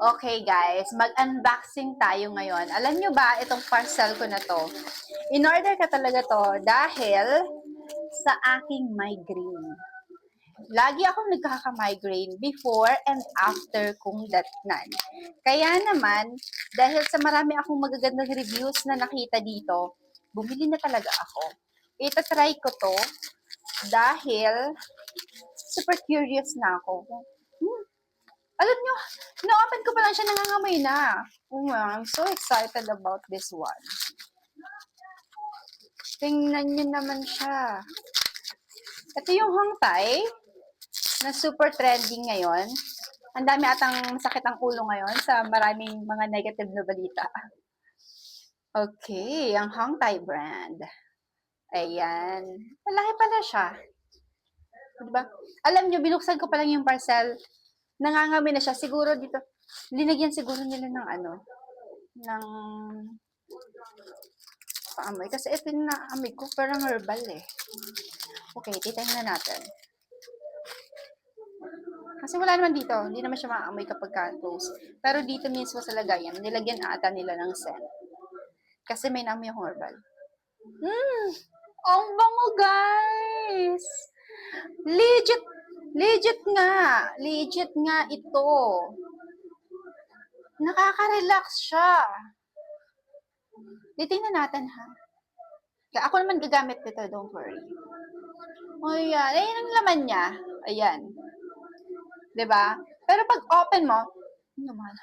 Okay guys, mag-unboxing tayo ngayon. Alam nyo ba, itong parcel ko na to, in-order ka talaga to dahil sa aking migraine. Lagi akong nagkaka-migraine before and after kong datnan. Kaya naman, dahil sa marami akong magagandang reviews na nakita dito, bumili na talaga ako. Itatry ko to dahil super curious na ako. Hmm, alam nyo, na-open ko pa lang siya, nangangamoy na. Oh, I'm so excited about this one. Tingnan nyo naman siya. Ito yung hangtay na super trending ngayon. Ang dami atang sakit ang ulo ngayon sa maraming mga negative na balita. Okay, ang hangtay brand. Ayan. Malaki pala siya. Diba? Alam nyo, binuksan ko pa lang yung parcel nangangamoy na siya. Siguro dito, linagyan siguro nila ng ano, ng paamoy. Kasi ito yung naamoy ko, parang herbal eh. Okay, titayin na natin. Kasi wala naman dito, hindi naman siya maamoy kapag ka-close. Pero dito mismo sa lagayan, nilagyan ata nila ng scent. Kasi may naamoy akong herbal. Mmm! Ang bango, guys! Legit Legit nga. Legit nga ito. Nakaka-relax siya. Titingnan natin ha. Ako naman gagamit nito, don't worry. O yan. Ayan ang laman niya. Ayan. ba? Pero pag open mo, naman,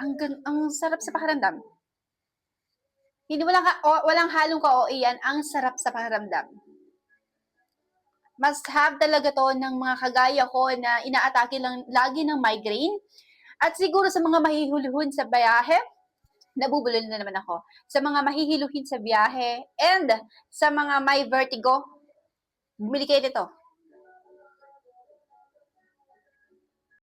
ang, ang sarap sa pakiramdam. Hindi walang, ka- o, walang halong ka-OA yan. Ang sarap sa pakiramdam must have talaga to ng mga kagaya ko na inaatake lang lagi ng migraine. At siguro sa mga mahihuluhin sa biyahe, nabubulol na naman ako. Sa mga mahihiluhin sa biyahe and sa mga may vertigo, bumili kayo nito.